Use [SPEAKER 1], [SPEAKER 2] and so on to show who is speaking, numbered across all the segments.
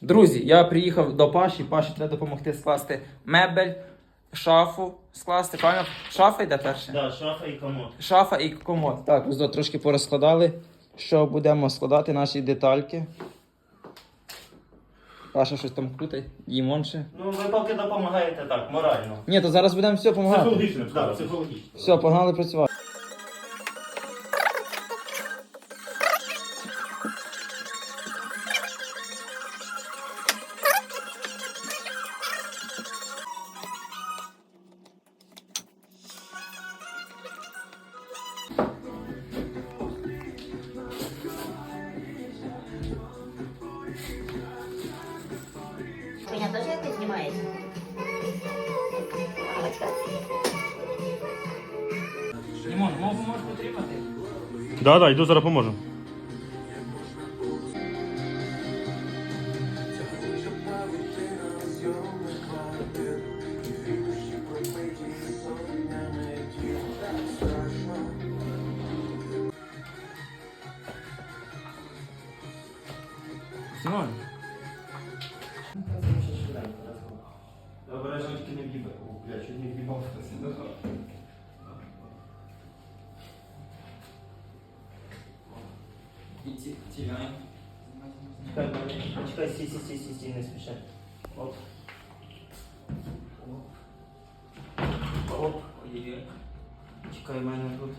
[SPEAKER 1] Друзі, я приїхав до Паші. Паші треба допомогти скласти мебель, шафу скласти. Правильно? Шафа йде перше?
[SPEAKER 2] Да, шафа і комод.
[SPEAKER 1] Шафа і комод. Так, ось трошки порозкладали, що будемо складати наші детальки. Паша щось там крутить, ще.
[SPEAKER 2] Ну, ви поки допомагаєте так, морально.
[SPEAKER 1] Ні, то зараз будемо все допомагати.
[SPEAKER 2] Психологічно, так, психологічно.
[SPEAKER 1] Все, погнали працювати.
[SPEAKER 3] Меня тоже это снимает?
[SPEAKER 1] Дімон, мову можеш потримати?
[SPEAKER 2] Да, да, йду зараз поможу.
[SPEAKER 1] Дімон.
[SPEAKER 2] Обережно тільки не в'їбе. О, бля, чуть не в'їбав. Чекай, почекай, сі, сі, сі, сі, сі, не спіши. Оп. Оп. Оп. Чекай, в мене тут.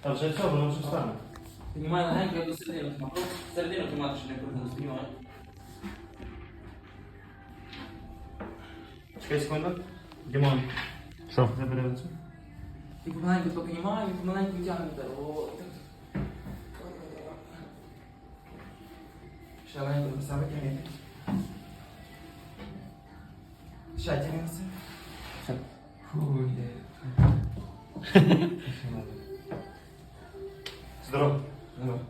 [SPEAKER 2] Та вже все, воно вже стане.
[SPEAKER 1] Піднімай легенько, я до середини тримав. Середину тримати, що не крутилось, піднімай.
[SPEAKER 2] Чекай секунду. Дімон. Що? Забери оце.
[SPEAKER 1] Ти помаленьку то піднімай, і помаленьку тягнете. О, так. Ще легенько постави тягнете. Ще тягнеться. Фу, йде.
[SPEAKER 2] Здорово.
[SPEAKER 1] Давай.